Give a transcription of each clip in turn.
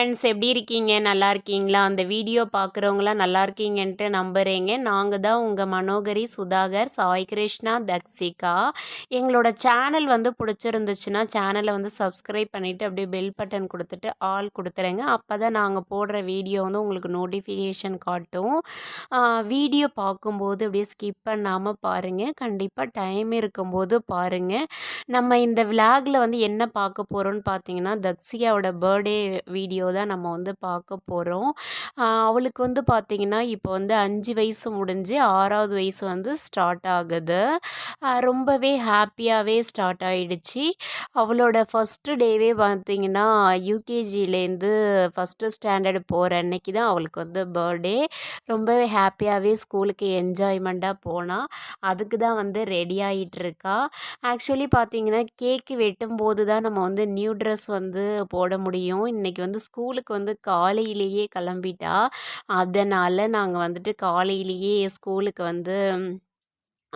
Friends எப்படி இருக்கீங்க? நல்லா இருக்கீங்களா? அந்த வீடியோ பார்க்குறவங்களாம் நல்லா இருக்கீங்கன்ட்டு நம்புகிறேங்க நாங்கள் தான் உங்கள் மனோகரி சுதாகர் சாய் கிருஷ்ணா தக்ஷிகா. எங்களோட சேனல் வந்து பிடிச்சிருந்துச்சுன்னா சேனலை வந்து சப்ஸ்கிரைப் பண்ணிவிட்டு அப்படியே பெல் பட்டன் கொடுத்துட்டு ஆல் கொடுத்துருங்க. அப்போ தான் நாங்கள் போடுற வீடியோ வந்து உங்களுக்கு நோட்டிஃபிகேஷன் காட்டும். வீடியோ பார்க்கும்போது அப்படியே ஸ்கிப் பண்ணாமல் பாருங்கள் கண்டிப்பாக டைம் இருக்கும்போது பாருங்கள் நம்ம இந்த விலாகில் வந்து என்ன பார்க்க போகிறோன்னு பார்த்தீங்கன்னா தக்ஷிகாவோட பர்த்டே வீடியோ தான் நம்ம வந்து பார்க்க போகிறோம் அவளுக்கு வந்து பார்த்திங்கன்னா இப்போ வந்து அஞ்சு வயசு முடிஞ்சு ஆறாவது வயசு வந்து ஸ்டார்ட் ஆகுது. ரொம்பவே ஹாப்பியாகவே ஸ்டார்ட் ஆகிடுச்சு அவளோட ஃபஸ்ட்டு டேவே பார்த்திங்கன்னா யூகேஜிலேருந்து ஃபஸ்ட்டு ஸ்டாண்டர்டு போகிற அன்னைக்கு தான் அவளுக்கு வந்து பர்த்டே. ரொம்பவே ஹாப்பியாகவே ஸ்கூலுக்கு என்ஜாய்மெண்ட்டாக போனால் அதுக்கு தான் வந்து ரெடி ஆகிட்டுருக்கா ஆக்சுவலி பார்த்திங்கன்னா கேக்கு வெட்டும்போது தான் நம்ம வந்து நியூ ட்ரெஸ் வந்து போட முடியும். இன்றைக்கி வந்து ஸ்கூலுக்கு வந்து காலையிலேயே கிளம்பிட்டா அதனால் நாங்கள் வந்துட்டு காலையிலேயே ஸ்கூலுக்கு வந்து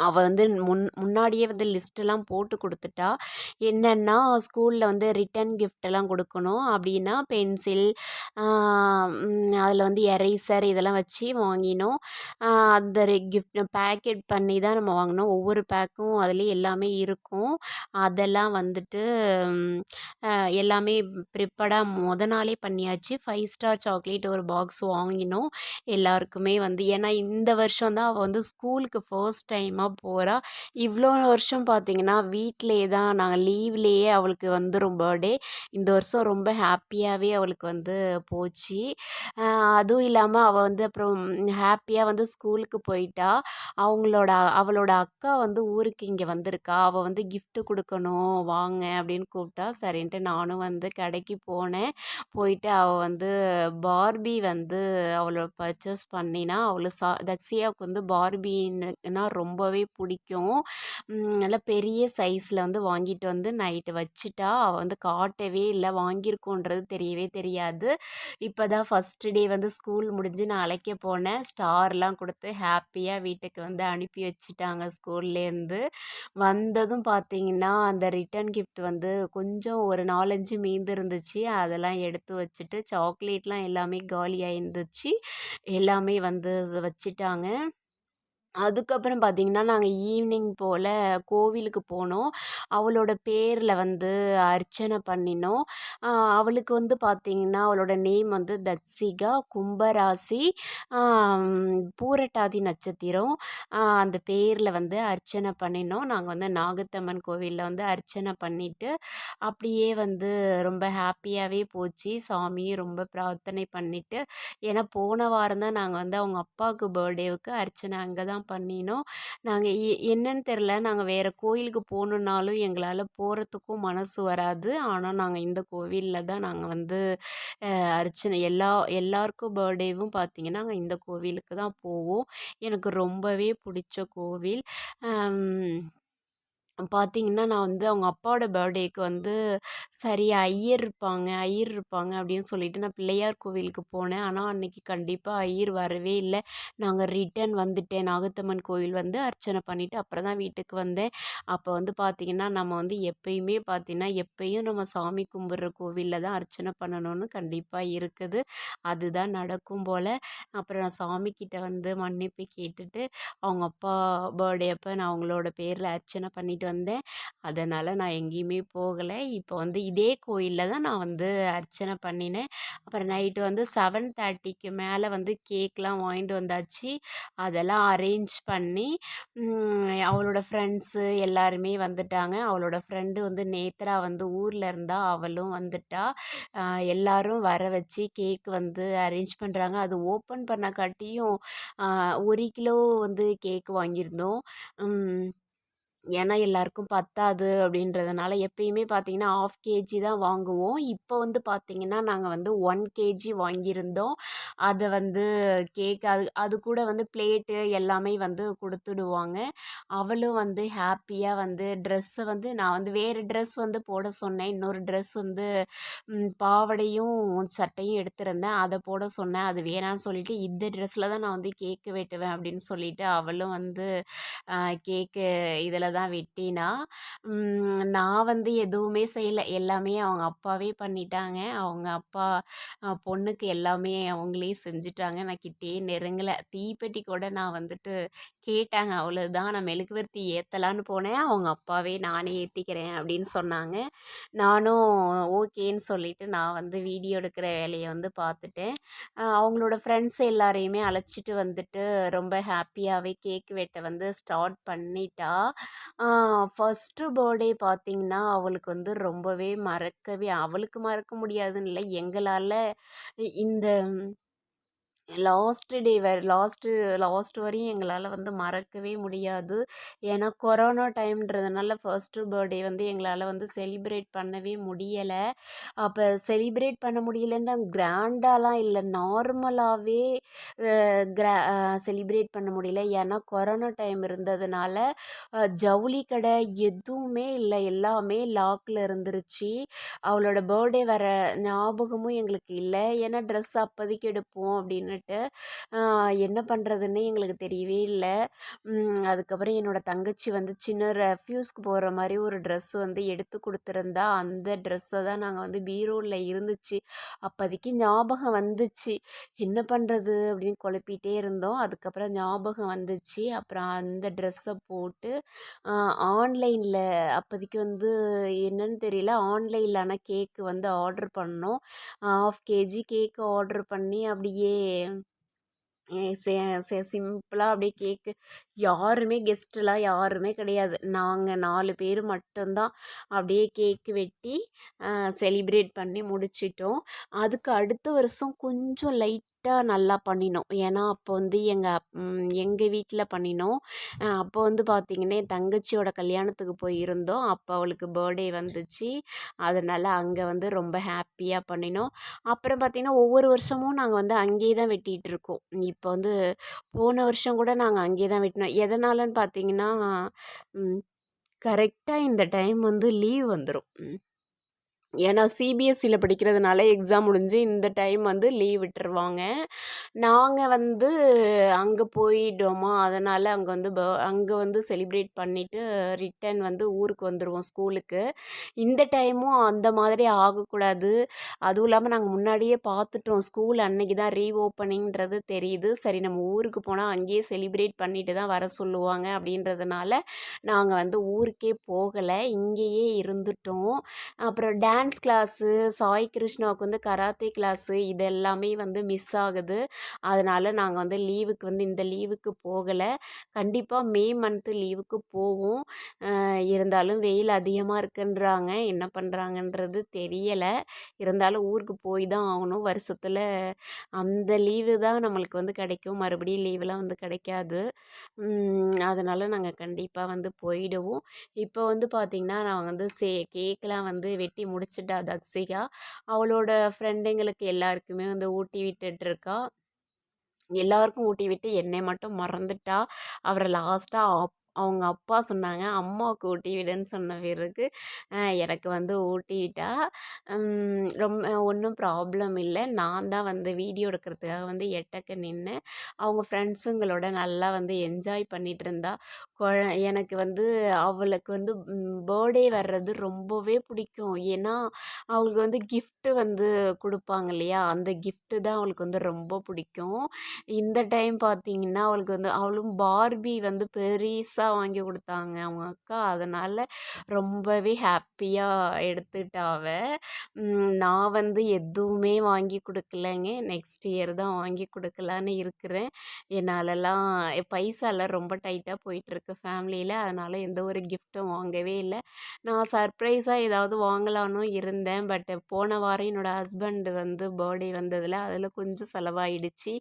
அவள் வந்து முன் முன்னாடியே வந்து லிஸ்ட்டெல்லாம் போட்டு கொடுத்துட்டா என்னென்னா ஸ்கூலில் வந்து ரிட்டன் கிஃப்டெல்லாம் கொடுக்கணும். அப்படின்னா பென்சில் அதில் வந்து எரேசர் இதெல்லாம் வச்சு வாங்கினோம். அந்த கிஃப்ட் பேக்கெட் பண்ணி தான் நம்ம வாங்கினோம். ஒவ்வொரு பேக்கும் அதுலேயும் எல்லாமே இருக்கும். அதெல்லாம் வந்துட்டு எல்லாமே ப்ரிப்பேர்டாக முத நாளே பண்ணியாச்சு. ஃபைவ் ஸ்டார் சாக்லேட் ஒரு பாக்ஸ் வாங்கினோம். எல்லாருக்குமே வந்து ஏன்னா இந்த வருஷம் தான் அவள் வந்து ஸ்கூலுக்கு ஃபர்ஸ்ட் டைமாக அதிகமாக போகிறா இவ்வளோ வருஷம் பார்த்திங்கன்னா வீட்டிலேயே தான் நாங்கள் லீவ்லேயே அவளுக்கு வந்துடும் பர்த்டே இந்த வருஷம் ரொம்ப ஹாப்பியாகவே அவளுக்கு வந்து போச்சு. அதுவும் இல்லாமல் அவள் வந்து அப்புறம் ஹாப்பியாக வந்து ஸ்கூலுக்கு போயிட்டா. அவங்களோட அவளோட அக்கா வந்து ஊருக்கு இங்கே வந்திருக்கா. அவள் வந்து கிஃப்ட்டு கொடுக்கணும் வாங்க அப்படின்னு கூப்பிட்டா. சரின்ட்டு நானும் வந்து கடைக்கு போனேன். போயிட்டு அவள் வந்து பார்பி வந்து அவளை பர்ச்சேஸ் பண்ணினா அவளை சா தக்ஷியாவுக்கு வந்து பார்பின்னா ரொம்பவே ரொம்பவே பிடிக்கும். நல்லா பெரிய சைஸில் வந்து வாங்கிட்டு வந்து நைட்டு வச்சுட்டா அவள் வந்து காட்டவே இல்லை. வாங்கியிருக்கோன்றது தெரியவே தெரியாது. இப்போ தான் ஃபஸ்ட்டு டே வந்து ஸ்கூல் முடிஞ்சு நான் அழைக்க போனேன். ஸ்டார்லாம் கொடுத்து ஹாப்பியாக வீட்டுக்கு வந்து அனுப்பி வச்சுட்டாங்க ஸ்கூல்லேருந்து. வந்ததும் பார்த்தீங்கன்னா அந்த ரிட்டன் கிஃப்ட் வந்து கொஞ்சம் ஒரு நாலஞ்சு மீந்து இருந்துச்சு அதெல்லாம் எடுத்து வச்சுட்டு சாக்லேட்லாம் எல்லாமே காலியாக இருந்துச்சு எல்லாமே வந்து வச்சுட்டாங்க. அதுக்கப்புறம் பார்த்தீங்கன்னா, நாங்கள் ஈவினிங் போல் கோவிலுக்கு போனோம். அவளோட பேரில் வந்து அர்ச்சனை பண்ணினோம். அவளுக்கு வந்து பார்த்திங்கன்னா அவளோட நேம் வந்து தக்ஷிகா, கும்பராசி, பூரட்டாதி நட்சத்திரம். அந்த பேரில் வந்து அர்ச்சனை பண்ணினோம். நாங்கள் வந்து நாகத்தம்மன் கோவிலில் வந்து அர்ச்சனை பண்ணிவிட்டு அப்படியே வந்து ரொம்ப ஹாப்பியாகவே போச்சு. சாமியும் ரொம்ப பிரார்த்தனை பண்ணிவிட்டு ஏன்னா போன வாரம் தான் நாங்கள் வந்து அவங்க அப்பாவுக்கு பர்த்டேவுக்கு அர்ச்சனை அங்கே தான் பண்ணினோம். நாங்கள் என்னன்னு தெரில நாங்கள் வேறு கோயிலுக்கு போகணுன்னாலும் எங்களால் போகிறதுக்கும் மனசு வராது. ஆனால் நாங்கள் இந்த கோவிலில் தான் நாங்கள் வந்து அர்ச்சனை எல்லா எல்லாருக்கும் பர்த்டேவும் பார்த்திங்கன்னா நாங்கள் இந்த கோவிலுக்கு தான் போவோம். எனக்கு ரொம்பவே பிடிச்ச கோவில். பார்த்தீங்கன்னா, நான் வந்து அவங்க அப்பாவோட பர்த்டேக்கு வந்து சரி ஐயர் இருப்பாங்க ஐயர் இருப்பாங்க அப்படின்னு சொல்லிட்டு நான் பிள்ளையார் கோவிலுக்கு போனேன். ஆனால் அன்னைக்கு கண்டிப்பாக ஐயர் வரவே இல்லை நாங்கள் ரிட்டர்ன் வந்துட்டேன். நாகத்தம்மன் கோவில் வந்து அர்ச்சனை பண்ணிவிட்டு அப்புறம் தான் வீட்டுக்கு வந்தேன். அப்போ வந்து பார்த்திங்கன்னா, நம்ம வந்து எப்பயுமே பார்த்திங்கன்னா, எப்பயும் நம்ம சாமி கும்பிட்ற கோவிலில் தான் அர்ச்சனை பண்ணணும்னு கண்டிப்பாக இருக்குது. அதுதான் நடக்கும் போல். அப்புறம் நான் சாமிக்கிட்ட வந்து மன்னிப்பு கேட்டுட்டு, அவங்க அப்பா பர்த்டே அப்போ நான் அவங்களோட பேரில் அர்ச்சனை பண்ணிட்டு போயிட்டு வந்தேன். அதனால் நான் எங்கேயுமே போகலை. இப்போ வந்து இதே கோயிலில் தான் நான் வந்து அர்ச்சனை பண்ணினேன். அப்புறம் நைட்டு வந்து செவன் தேர்ட்டிக்கு மேலே வந்து கேக்லாம் வாங்கிட்டு வந்தாச்சு. அதெல்லாம் அரேஞ்ச் பண்ணி அவளோட ஃப்ரெண்ட்ஸு எல்லாருமே வந்துட்டாங்க. அவளோட ஃப்ரெண்டு வந்து நேத்ரா வந்து ஊரில் இருந்தால் அவளும் வந்துட்டா. எல்லாரும் வர வச்சு கேக் வந்து அரேஞ்ச் பண்ணுறாங்க அது ஓப்பன் பண்ண காட்டியும் ஒரு கிலோ வந்து கேக் வாங்கியிருந்தோம். ஏன்னா எல்லாருக்கும் பத்தாது அப்படின்றதுனால எப்பயுமே பார்த்தீங்கன்னா ஆஃப் கேஜி தான் வாங்குவோம். இப்போ வந்து பார்த்தீங்கன்னா நாங்கள் வந்து ஒன் கேஜி வாங்கியிருந்தோம். அதை வந்து கேக் அது அது கூட வந்து பிளேட்டு எல்லாமே வந்து கொடுத்துடுவாங்க. அவளும் வந்து ஹாப்பியாக வந்து ட்ரெஸ்ஸை வந்து நான் வந்து வேறு ட்ரெஸ் வந்து போட சொன்னேன். இன்னொரு ட்ரெஸ் வந்து பாவடையும் சட்டையும் எடுத்திருந்தேன். அதை போட சொன்னேன். அது வேணான்னு சொல்லிட்டு இந்த ட்ரெஸ்ஸில் தான் நான் வந்து கேக்கு வெட்டுவேன் அப்படின்னு சொல்லிட்டு அவளும் வந்து கேக்கு இதில் தான் வெட்டினா. நான் வந்து எதுவுமே செய்யலை எல்லாமே அவங்க அப்பாவே பண்ணிட்டாங்க. அவங்க அப்பா பொண்ணுக்கு எல்லாமே அவங்களே செஞ்சுட்டாங்க. நான் கிட்டே நெருங்கலை தீப்பெட்டி கூட நான் வந்துட்டு கேட்டாங்க. அவ்வளோதான் நான் மெழுகுவர்த்தி ஏற்றலான்னு போனேன். அவங்க அப்பாவே நானே ஏற்றிக்கிறேன் அப்படின்னு சொன்னாங்க. நானும் ஓகேன்னு சொல்லிட்டு நான் வந்து வீடியோ எடுக்கிற வேலையை வந்து பார்த்துட்டேன். அவங்களோட ஃப்ரெண்ட்ஸ் எல்லாரையுமே அழைச்சிட்டு வந்துட்டு ரொம்ப ஹாப்பியாகவே கேக் வெட்ட வந்து ஸ்டார்ட் பண்ணிட்டா. ஃபஸ்ட்டு பர்த்டே பார்த்தீங்கன்னா, அவளுக்கு வந்து ரொம்பவே மறக்கவே அவளுக்கு மறக்க முடியாதுன்னு இல்லை எங்களால் இந்த லாஸ்ட்டு டே வர லாஸ்ட்டு லாஸ்ட் வரையும் எங்களால் வந்து மறக்கவே முடியாது. ஏன்னா கொரோனா டைம்ன்றதுனால ஃபர்ஸ்ட்டு பர்த்டே வந்து எங்களால் வந்து செலிப்ரேட் பண்ணவே முடியலை அப்போ செலிப்ரேட் பண்ண முடியலன்னா கிராண்டாலாம் இல்லை நார்மலாகவே கிரா செலிப்ரேட் பண்ண முடியல. ஏன்னா கொரோனா டைம் இருந்ததுனால, ஜவுளி கடை எதுவுமே இல்லை எல்லாமே லாக்கில் இருந்துருச்சு. அவளோட பர்த்டே வர ஞாபகமும் எங்களுக்கு இல்லை ஏன்னா ட்ரெஸ் அப்போதைக்கு எடுப்போம் அப்படின்னு சொல்லிட்டு என்ன பண்ணுறதுன்னு எங்களுக்கு தெரியவே இல்லை அதுக்கப்புறம் என்னோட தங்கச்சி வந்து சின்ன ரெஃப்யூஸ்க்கு போகிற மாதிரி ஒரு ட்ரெஸ் வந்து எடுத்து கொடுத்துருந்தா அந்த ட்ரெஸ்ஸை தான் நாங்கள் வந்து பீரோவில் இருந்துச்சு. அப்போதைக்கு ஞாபகம் வந்துச்சு. என்ன பண்ணுறது அப்படின்னு குழப்பிட்டே இருந்தோம். அதுக்கப்புறம் ஞாபகம் வந்துச்சு. அப்புறம் அந்த ட்ரெஸ்ஸை போட்டு ஆன்லைனில் அப்போதைக்கு வந்து என்னன்னு தெரியல. ஆன்லைனில் ஆனால் கேக்கு வந்து ஆர்டர் பண்ணோம். 1/2 கேஜி கேக்கு ஆர்டர் பண்ணி அப்படியே சிம்பிளாக அப்படியே கேக்கு யாருமே கெஸ்ட்டுலாம் யாருமே கிடையாது. நாங்கள் நாலு பேர் மட்டும்தான் அப்படியே கேக்கு வெட்டி செலிப்ரேட் பண்ணி முடிச்சிட்டோம். அதுக்கு அடுத்த வருஷம் கொஞ்சம் லைட் லைட்டாக நல்லா பண்ணினோம். ஏன்னா அப்போ வந்து எங்கள் எங்கள் வீட்டில் பண்ணினோம். அப்போ வந்து பார்த்திங்கன்னா என் தங்கச்சியோட கல்யாணத்துக்கு போயிருந்தோம். அப்போ அவளுக்கு பர்த்டே வந்துச்சு. அதனால் அங்கே வந்து ரொம்ப ஹாப்பியாக பண்ணினோம். அப்புறம் பார்த்திங்கன்னா ஒவ்வொரு வருஷமும் நாங்கள் வந்து அங்கேயே தான் வெட்டிகிட்டு இருக்கோம். இப்போ வந்து போன வருஷம் கூட நாங்கள் அங்கேயே தான் வெட்டினோம். எதனாலன்னு பார்த்தீங்கன்னா, கரெக்டாக இந்த டைம் வந்து லீவ் வந்துடும் ஏன்னா சிபிஎஸ்சியில் படிக்கிறதுனால எக்ஸாம் முடிஞ்சு இந்த டைம் வந்து லீவ் விட்டுருவாங்க. நாங்கள் வந்து அங்கே போயிட்டோமா, அதனால் அங்கே வந்து ப அங்கே வந்து செலிப்ரேட் பண்ணிவிட்டு ரிட்டர்ன் வந்து ஊருக்கு வந்துடுவோம் ஸ்கூலுக்கு. இந்த டைமும் அந்த மாதிரி ஆகக்கூடாது. அதுவும் இல்லாமல் நாங்கள் முன்னாடியே பார்த்துட்டோம். ஸ்கூல் அன்னைக்கு தான் ரீ ஓப்பனிங்கிறது தெரியுது. சரி நம்ம ஊருக்கு போனால் அங்கேயே செலிப்ரேட் பண்ணிட்டு தான் வர சொல்லுவாங்க அப்படின்றதுனால, நாங்கள் வந்து ஊருக்கே போகலை இங்கேயே இருந்துட்டோம். அப்புறம் டான்ஸ் டான்ஸ் கிளாஸு, சாய் கிருஷ்ணாவுக்கு வந்து கராத்தே கிளாஸு இது எல்லாமே வந்து மிஸ் ஆகுது. அதனால் நாங்கள் வந்து லீவுக்கு வந்து இந்த லீவுக்கு போகலை கண்டிப்பாக மே மந்த்து லீவுக்கு போவோம். இருந்தாலும் வெயில் அதிகமாக இருக்குன்றாங்க. என்ன பண்ணுறாங்கன்றது தெரியலை இருந்தாலும் ஊருக்கு போய் தான் ஆகணும். வருஷத்தில் அந்த லீவு தான் நம்மளுக்கு வந்து கிடைக்கும். மறுபடியும் லீவெலாம் வந்து கிடைக்காது. அதனால் நாங்கள் கண்டிப்பாக வந்து போயிடுவோம். இப்போ வந்து பார்த்திங்கன்னா நான் வந்து சே கேக்கெலாம் வந்து வெட்டி முடிச்சுட்டா தக்ஷிகா. அவளோட ஃப்ரெண்டுங்களுக்கு எல்லாருக்குமே வந்து ஊட்டி விட்டுட்டுருக்கா. எல்லாருக்கும் ஊட்டி விட்டு என்னை மட்டும் மறந்துட்டா. அவரை லாஸ்ட்டாக அப் அவங்க அப்பா சொன்னாங்க, அம்மாவுக்கு ஊட்டி விடுன்னு சொன்ன பிறகு, எனக்கு வந்து ஊட்டி விட்டா. ரொம்ப ஒன்றும் ப்ராப்ளம் இல்லை நான் தான் வந்து வீடியோ எடுக்கிறதுக்காக வந்து எட்டக்க நின்று அவங்க ஃப்ரெண்ட்ஸுங்களோட நல்லா வந்து என்ஜாய் பண்ணிகிட்டு இருந்தா. கொழ எனக்கு வந்து அவளுக்கு வந்து பர்த்டே வர்றது ரொம்பவே பிடிக்கும். ஏன்னா, அவளுக்கு வந்து கிஃப்ட்டு வந்து கொடுப்பாங்க இல்லையா? அந்த கிஃப்ட்டு தான் அவளுக்கு வந்து ரொம்ப பிடிக்கும். இந்த டைம் பார்த்தீங்கன்னா, அவளுக்கு வந்து அவளும் பார்பி வந்து புதுசாக வாங்கி கொடுத்தாங்க அவங்க அக்கா. அதனால் ரொம்பவே ஹாப்பியாக எடுத்துட்டா நான் வந்து எதுவுமே வாங்கி கொடுக்கலங்க நெக்ஸ்ட் இயர் தான் வாங்கி கொடுக்கலான்னு இருக்கிறேன். என்னாலலாம் பைசாலாம் ரொம்ப டைட்டாக போயிட்டுருக்கு ஃபேமிலியில் அதனால் எந்த ஒரு கிஃப்ட்டும் வாங்கவே இல்லை நான் சர்ப்ரைஸாக ஏதாவது வாங்கலான்னு இருந்தேன். பட் போன வாரம் என்னோட ஹஸ்பண்ட் வந்து பர்த்டே வந்ததில் அதில் கொஞ்சம் செலவாயிடுச்சு.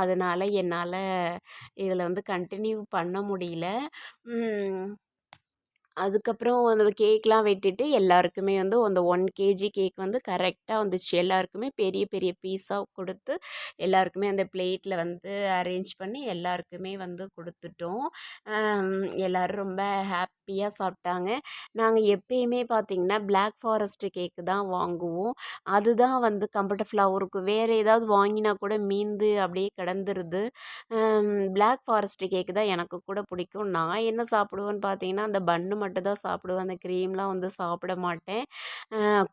அதனால் என்னால் இதில் வந்து கண்டினியூ பண்ண முடியல. ம். அதுக்கப்புறம் அந்த கேக்லாம் வெட்டிட்டு எல்லாருக்குமே வந்து அந்த ஒன் கேஜி கேக் வந்து கரெக்டாக வந்துச்சு. எல்லாருக்குமே பெரிய பெரிய பீஸாக கொடுத்து எல்லாருக்குமே அந்த பிளேட்டில் வந்து அரேஞ்ச் பண்ணி எல்லாருக்குமே வந்து கொடுத்துட்டோம் எல்லோரும் ரொம்ப ஹாப்பியாக சாப்பிட்டாங்க. நாங்கள் எப்பயுமே பார்த்தீங்கன்னா, பிளாக் ஃபாரஸ்ட் கேக்கு தான் வாங்குவோம். அதுதான் வந்து கம்ஃபர்டபுளாகவும் இருக்கும். வேறு ஏதாவது வாங்கினா கூட மீந்து அப்படியே கிடந்துருது. பிளாக் ஃபாரஸ்ட் கேக்கு தான் எனக்கு கூட பிடிக்கும். நான் என்ன சாப்பிடுவேன்னு பார்த்தீங்கன்னா, அந்த பன்னு மட்டும் தான் சாப்பிடுவேன். அந்த க்ரீம்லாம் வந்து சாப்பிட மாட்டேன்.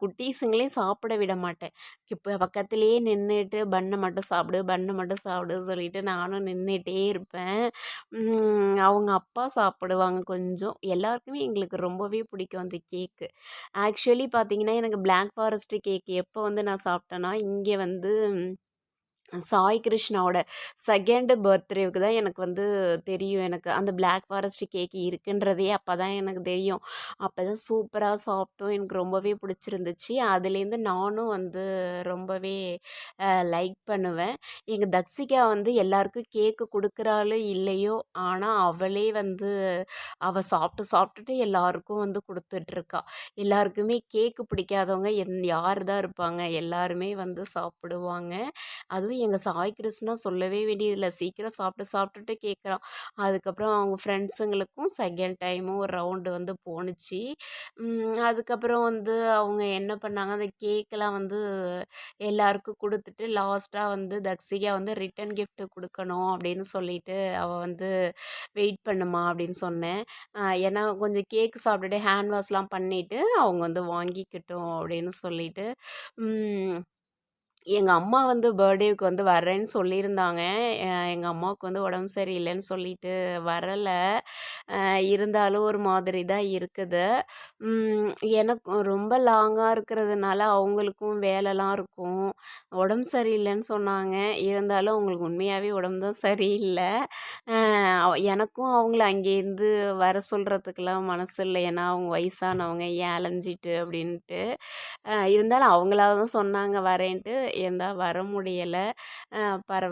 குட்டீஸுங்களையும் சாப்பிட விட மாட்டேன். இப்போ பக்கத்திலேயே நின்றுட்டு பண்ணை மட்டும் சாப்பிடு, பண்ணை மட்டும் சாப்பிடு சொல்லிட்டு நானும் நின்றுட்டே இருப்பேன். அவங்க அப்பா சாப்பிடுவாங்க கொஞ்சம். எல்லாருக்குமே எங்களுக்கு ரொம்பவே பிடிக்கும் அந்த கேக்கு. ஆக்சுவலி பார்த்தீங்கன்னா, எனக்கு பிளாக் ஃபாரஸ்ட் கேக் எப்போ வந்து நான் சாப்பிட்டேன்னா, இங்கே வந்து சாய் கிருஷ்ணாவோட செகண்டு பர்த்டேவுக்கு தான் எனக்கு வந்து தெரியும் எனக்கு. அந்த பிளாக் ஃபாரஸ்ட் கேக் இருக்குன்றதே அப்போ தான் எனக்கு தெரியும். அப்போ தான் சூப்பராக சாப்பிட்டோம். எனக்கு ரொம்பவே பிடிச்சிருந்துச்சு. அதுலேருந்து நானும் வந்து ரொம்பவே லைக் பண்ணுவேன். எங்கள் தக்ஷிகா வந்து எல்லாருக்கும் கேக்கு கொடுக்குறாளோ இல்லையோ, ஆனால் அவளே வந்து அவள் சாப்பிட்டு சாப்பிட்டுட்டு எல்லாருக்கும் வந்து கொடுத்துட்ருக்கா எல்லாருக்குமே கேக்கு பிடிக்காதவங்க எந் யார் தான் இருப்பாங்க? எல்லாருமே வந்து சாப்பிடுவாங்க. அதுவும் எங்கள் சாய் கிருஷ்ணா சொல்லவே வேண்டியதில்லை சீக்கிரம் சாப்பிட்டு சாப்பிட்டுட்டு கேட்குறான். அதுக்கப்புறம் அவங்க ஃப்ரெண்ட்ஸுங்களுக்கும் செகண்ட் டைமும் ஒரு ரவுண்டு வந்து போணுச்சு. அதுக்கப்புறம் வந்து அவங்க என்ன பண்ணாங்க, அந்த கேக்கெல்லாம் வந்து எல்லாருக்கும் கொடுத்துட்டு லாஸ்ட்டாக வந்து தக்ஷிகா வந்து ரிட்டர்ன் கிஃப்ட் கொடுக்கணும் அப்படின்னு சொல்லிட்டு, அவள் வந்து வெயிட் பண்ணுமா அப்படின்னு சொன்னேன். ஏன்னா கொஞ்சம் கேக் சாப்பிட்டுட்டு ஹேண்ட் வாஷ்லாம் பண்ணிவிட்டு அவங்க வந்து வாங்கிக்கிட்டோம் அப்படின்னு சொல்லிட்டு, எங்கள் அம்மா வந்து பர்த்டேவுக்கு வந்து வரேன்னு சொல்லியிருந்தாங்க. எங்கள் அம்மாவுக்கு வந்து உடம்பு சரியில்லைன்னு சொல்லிட்டு வரலை இருந்தாலும் ஒரு மாதிரி தான் இருக்குது. ம் எனக்கும் ரொம்ப லாங்காக இருக்கிறதுனால அவங்களுக்கும் வேலைலாம் இருக்கும். உடம்பு சரியில்லைன்னு சொன்னாங்க. இருந்தாலும் அவங்களுக்கு உண்மையாகவே உடம்பு தான் சரியில்ல. அ எனக்கும் அவங்கள அங்கேருந்து வர சொல்றதுக்கெல்லாம் மனசு இல்லை ஏன்னா அவங்க வயசானவங்க, ஏழைஞ்சிட்டு அப்படின்ட்டு. இருந்தாலும் அவங்களாக தான் சொன்னாங்க வரேன்ட்டு. இருந்தால் வர முடியலை. பரவ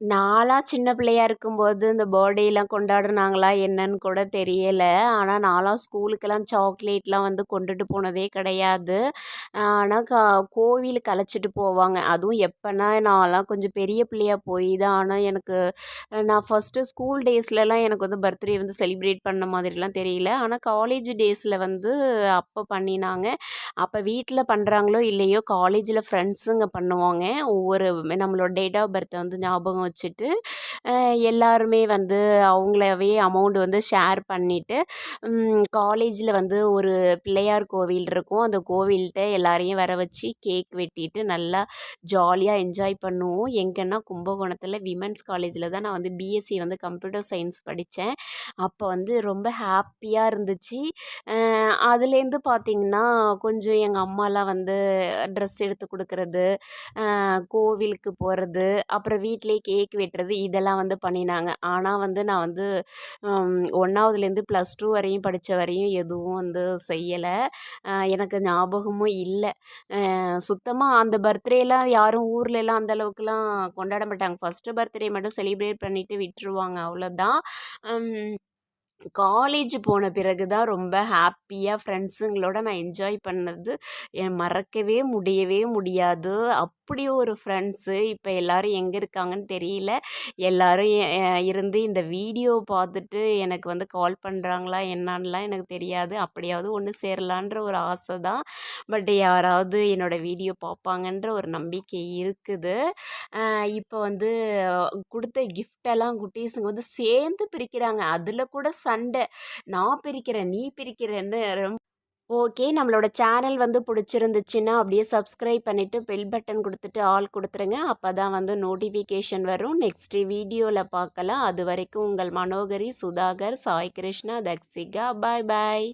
நான்லாம் சின்ன பிள்ளையா இருக்கும்போது இந்த பர்த்டேலாம் கொண்டாடுனாங்களா என்னன்னு கூட தெரியல. ஆனா நான்லாம் ஸ்கூலுக்கெல்லாம் சாக்லேட்லாம் வந்து கொண்டுட்டு போனதே கிடையாது. ஆனா க கோவிலுக்கு அழைச்சிட்டு போவாங்க. அதுவும் எப்பன்னா நான்லாம் கொஞ்சம் பெரிய பிள்ளையா போய் தான் ஆனா எனக்கு நான் ஃபர்ஸ்ட்டு ஸ்கூல் டேஸ்லலாம் எனக்கு வந்து பர்த்டே வந்து செலிப்ரேட் பண்ண மாதிரிலாம் தெரியல. ஆனா காலேஜ் டேஸ்ல வந்து அப்போ பண்ணினாங்க. அப்போ வீட்ல பண்றாங்களோ இல்லையோ, காலேஜில் ஃப்ரெண்ட்ஸுங்க பண்ணுவாங்க. ஒவ்வொரு நம்மளோட டேட் ஆஃப் பர்த் வந்து ஞாபகம் வச்சுட்டு, எல்லாருமே வந்து அவங்களாவே அமௌண்ட் வந்து ஷேர் பண்ணிவிட்டு காலேஜில் வந்து ஒரு பிள்ளையார் கோவில் இருக்கும். அந்த கோவில்கிட்ட எல்லாரையும் வர வச்சு கேக் வெட்டிட்டு நல்லா ஜாலியாக என்ஜாய் பண்ணுவோம். எங்கன்னா கும்பகோணத்தில் விமன்ஸ் காலேஜில் தான் நான் வந்து பிஎஸ்சி வந்து கம்ப்யூட்டர் சயின்ஸ் படித்தேன் அப்போ வந்து ரொம்ப ஹாப்பியாக இருந்துச்சு. அதுலேருந்து பார்த்திங்கன்னா கொஞ்சம் எங்கள் அம்மாலாம் வந்து ட்ரெஸ் எடுத்து கொடுக்குறது கோவிலுக்கு போகிறது அப்புறம் வீட்லேயே கேக் கேக் வெட்டுறது இதெல்லாம் வந்து பண்ணினாங்க. ஆனால் வந்து நான் வந்து ஒன்றாவதுலேருந்து ப்ளஸ் டூ வரையும் படித்த வரையும் எதுவும் வந்து செய்யலை எனக்கு ஞாபகமும் இல்லை சுத்தமாக அந்த பர்த்டேலாம் யாரும் ஊர்லலாம் அந்த அளவுக்குலாம் கொண்டாட மாட்டாங்க. ஃபர்ஸ்ட்டு பர்த்டே மட்டும் செலிப்ரேட் பண்ணிவிட்டு விட்டுருவாங்க அவ்வளோதான். காலேஜ் போன பிறகு தான் ரொம்ப ஹாப்பியாக ஃப்ரெண்ட்ஸுங்களோட நான் என்ஜாய் பண்ணது என் மறக்கவே முடியவே முடியாது. அப் அப்படி ஒரு ஃப்ரெண்ட்ஸு. இப்போ எல்லோரும் எங்கே இருக்காங்கன்னு தெரியல. எல்லோரும் எ இருந்து இந்த வீடியோ பார்த்துட்டு எனக்கு வந்து கால் பண்ணுறாங்களா என்னான்லாம் எனக்கு தெரியாது. அப்படியாவது ஒன்று சேரலான்ற ஒரு ஆசை தான். பட் யாராவது என்னோட வீடியோ பார்ப்பாங்கன்ற ஒரு நம்பிக்கை இருக்குது. இப்போ வந்து கொடுத்த கிஃப்ட்டெல்லாம் குட்டீஸுங்க வந்து சேர்ந்து பிரிக்கிறாங்க. அதில் கூட சண்டை. நான் பிரிக்கிறேன், நீ பிரிக்கிறேன்னு ரொம்ப ஓகே. நம்மளோட சேனல் வந்து பிடிச்சிருந்துச்சின்னா அப்படியே சப்ஸ்கிரைப் பண்ணிவிட்டு பெல் பட்டன் கொடுத்துட்டு ஆல் அப்போ தான் வந்து நோட்டிஃபிகேஷன் வரும். நெக்ஸ்ட் வீடியோவில் பார்க்கலாம். அது வரைக்கும் உங்கள் மனோகரி, சுதாகர், சாய் கிருஷ்ணா, தக்ஷிகா. பாய் பாய்.